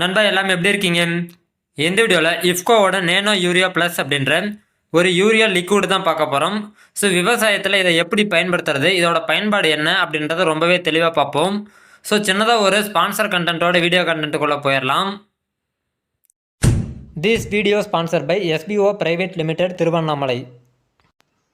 நண்பா எல்லாமே எப்படி இருக்கீங்க? இந்த வீடியோவில் இஃப்கோவோட நேனோ யூரியா ப்ளஸ் அப்படின்ற ஒரு யூரியா லிக்விட் தான் பார்க்க போகிறோம் ஸோ விவசாயத்தில் இதை எப்படி பயன்படுத்துறது இதோட பயன்பாடு என்ன அப்படின்றத ரொம்பவே தெளிவாக பார்ப்போம். ஸோ சின்னதாக ஒரு ஸ்பான்சர் கண்டென்ட்டோட வீடியோ கண்டென்ட்டுக்குள்ளே போயிடலாம். This video sponsor by SPO private limited Tiruvannamalai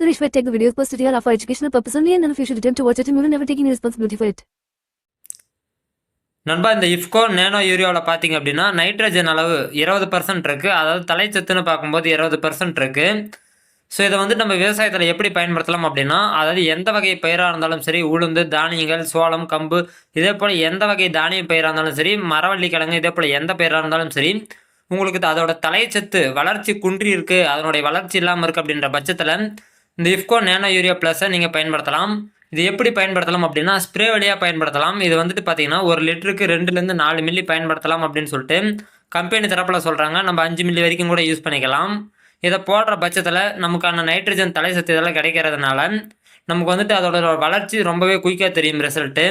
Suresh will take the videos posted here are for educational purpose only and none of you should attempt to watch it and we will never take any responsibility for it. நண்பா இந்த IFFCO nano யூரியாவில் பார்த்தீங்க அப்படின்னா nitrogen அளவு இருபது percent இருக்குது அதாவது தலைச்சத்துன்னு பார்க்கும்போது இருபது பர்சன்ட் இருக்குது ஸோ இதை வந்து நம்ம விவசாயத்தில் எப்படி பயன்படுத்தலாம் அப்படின்னா அதாவது எந்த வகை பயிராக இருந்தாலும் சரி உளுந்து தானியங்கள் சோளம் கம்பு இதே போல் எந்த வகை தானிய பயிராக இருந்தாலும் சரி மரவள்ளி கிழங்கு இதே போல் எந்த பயிராக இருந்தாலும் சரி உங்களுக்கு அதோட தலைச்சத்து வளர்ச்சி குன்றி இருக்குது அதனுடைய வளர்ச்சி இல்லாமல் இருக்குது அப்படின்ற பட்சத்தில் இந்த இஃப்கோ நேனோ யூரியா ப்ளஸை நீங்கள் பயன்படுத்தலாம். இது எப்படி பயன்படுத்தலாம் அப்படின்னா ஸ்ப்ரே வழியாக பயன்படுத்தலாம். இது வந்துட்டு பார்த்தீங்கன்னா ஒரு லிட்டருக்கு ரெண்டுலேருந்து நாலு மில்லி பயன்படுத்தலாம் அப்படின்னு சொல்லிட்டு கம்பெனி தரப்பில் சொல்கிறாங்க நம்ம அஞ்சு மில்லி வரைக்கும் கூட யூஸ் பண்ணிக்கலாம். இதை போடுற பட்சத்தில் நமக்கான நைட்ரஜன் தலை சத்து இதெல்லாம் கிடைக்கிறதுனால நமக்கு வந்துட்டு அதோட வளர்ச்சி ரொம்பவே குயிக்காக தெரியும் ரிசல்ட்டு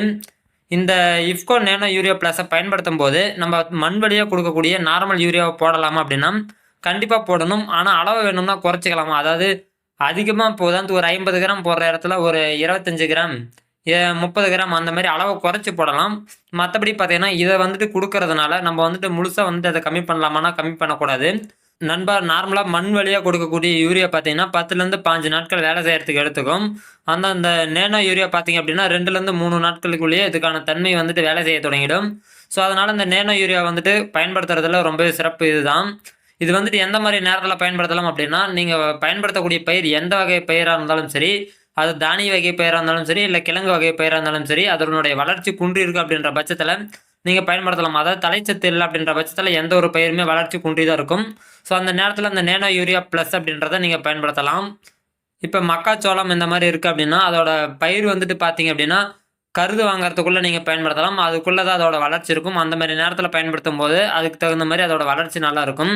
இந்த இஃப்கோ நேனோ யூரியா ப்ளஸை பயன்படுத்தும் போது நம்ம மண் வழியாக கொடுக்கக்கூடிய நார்மல் யூரியாவை போடலாமா அப்படின்னா கண்டிப்பாக போடணும். ஆனால் அளவு வேணும்னா குறைச்சிக்கலாமா? அதாவது அதிகமாக இப்போ ஒரு ஐம்பது கிராம் போடுற இடத்துல ஒரு இருபத்தஞ்சு கிராம் ஏ- முப்பது கிராம் அந்த மாதிரி அளவை குறைச்சி போடலாம். மற்றபடி பார்த்தீங்கன்னா இதை வந்துட்டு கொடுக்கறதுனால நம்ம வந்துட்டு முழுசாக வந்துட்டு அதை கம்மி பண்ணலாமானா கம்மி பண்ணக்கூடாது. நண்பா நார்மலாக மண் வழியாக கொடுக்கக்கூடிய யூரியா பார்த்தீங்கன்னா பத்துலேருந்து பாஞ்சு நாட்கள் வேலை செய்கிறதுக்கு எடுத்துக்கும். அந்த அந்த நேனோ யூரியா பார்த்தீங்க அப்படின்னா ரெண்டுலேருந்து மூணு நாட்களுக்குள்ளேயே இதுக்கான தன்மை வந்துட்டு வேலை செய்ய தொடங்கிடும். ஸோ அதனால் இந்த நேனோ யூரியா வந்துட்டு பயன்படுத்துறதுல ரொம்பவே சிறப்பு இதுதான். இது வந்துட்டு எந்த மாதிரி நேரத்தில் பயன்படுத்தலாம் அப்படின்னா நீங்கள் பயன்படுத்தக்கூடிய பயிர் எந்த வகை பயிராக இருந்தாலும் சரி அது தானிய வகை பயிராக இருந்தாலும் சரி இல்லை கிழங்கு வகை பயிராக இருந்தாலும் சரி அதனுடைய வளர்ச்சி குன்றி இருக்குது அப்படின்ற பட்சத்தில் நீங்கள் பயன்படுத்தலாம். அதாவது தலைச்சத்து இல்லை அப்படின்ற பட்சத்தில் எந்த ஒரு பயிருமே வளர்ச்சி குன்றி தான் இருக்கும். ஸோ அந்த நேரத்தில் அந்த நேனோ யூரியா ப்ளஸ் அப்படின்றத நீங்கள் பயன்படுத்தலாம். இப்போ மக்காச்சோளம் இந்த மாதிரி இருக்குது அப்படின்னா அதோட பயிர் வந்துட்டு பார்த்தீங்க அப்படின்னா கருது வாங்குறதுக்குள்ளே நீங்கள் பயன்படுத்தலாம். அதுக்குள்ளே தான் அதோட வளர்ச்சி இருக்கும். அந்த மாதிரி நேரத்தில் பயன்படுத்தும் போது அதுக்கு தகுந்த மாதிரி அதோட வளர்ச்சி நல்லா இருக்கும்.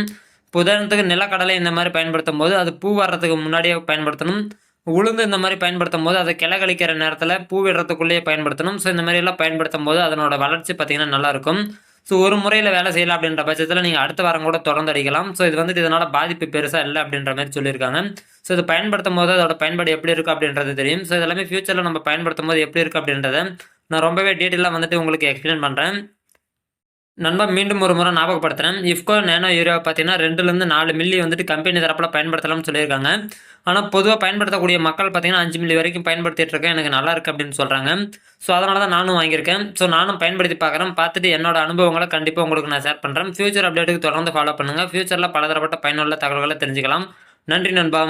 உதாரணத்துக்கு நிலக்கடலை இந்த மாதிரி பயன்படுத்தும் போது அது பூ வர்றதுக்கு முன்னாடியே பயன்படுத்தணும். உளுந்து இந்த மாதிரி பயன்படுத்தும் போது அதை கிளகளிக்கிற நேரத்தில் பூ விடுறதுக்குள்ளேயே பயன்படுத்தணும். ஸோ இந்த மாதிரிலாம் பயன்படுத்தும் போது அதனோட வளர்ச்சி பார்த்தீங்கன்னா நல்லாயிருக்கும். ஸோ ஒரு முறையில் வேலை செய்யலாம் அப்படின்ற பட்சத்தில் நீங்கள் அடுத்த வாரம் கூட தொடர்ந்து அடிக்கலாம். ஸோ இது வந்துட்டு இதனால் பாதிப்பு பெருசாக இல்லை அப்படின்ற மாதிரி சொல்லியிருக்காங்க. ஸோ இது பயன்படுத்தும் போது அதோட பயன்பாடு எப்படி இருக்குது அப்படின்றது தெரியும். ஸோ இதெல்லாமே ஃபியூச்சரில் நம்ம பயன்படுத்தும் போது எப்படி இருக்குது அப்படின்றத நான் ரொம்பவே டீட்டெயிலாக வந்துட்டு உங்களுக்கு எக்ஸ்பிளைன் பண்ணுறேன் நண்பா மீண்டும் ஒரு முறை ஞாபகப்படுத்துகிறேன் இஃப்கோ நேனோ யூரியா பார்த்தீங்கன்னா ரெண்டுலேருந்து நாலு மில்லி வந்துட்டு கம்பெனி தரப்பில் பயன்படுத்தலாம்னு சொல்லியிருக்காங்க. ஆனால் பொதுவாக பயன்படுத்தக்கூடிய மக்கள் பார்த்தீங்கன்னா அஞ்சு மில்லி வரைக்கும் பயன்படுத்திட்டு இருக்கேன். எனக்கு நல்லா இருக்குது அப்படின்னு சொல்கிறாங்க ஸோ அதனால தான் நானும் வாங்கியிருக்கேன். ஸோ நானும் பயன்படுத்தி பார்க்குறேன். பார்த்துட்டு என்னோட அனுபவங்களை கண்டிப்பாக உங்களுக்கு நான் ஷேர் பண்ணுறேன் ஃபியூச்சர் அப்டேட்டுக்கு தொடர்ந்து ஃபாலோ பண்ணுங்கள் ஃபியூச்சரில் பலதரப்பட்ட பயனுள்ள தகவல்களை தெரிஞ்சுக்கலாம். நன்றி நண்பா.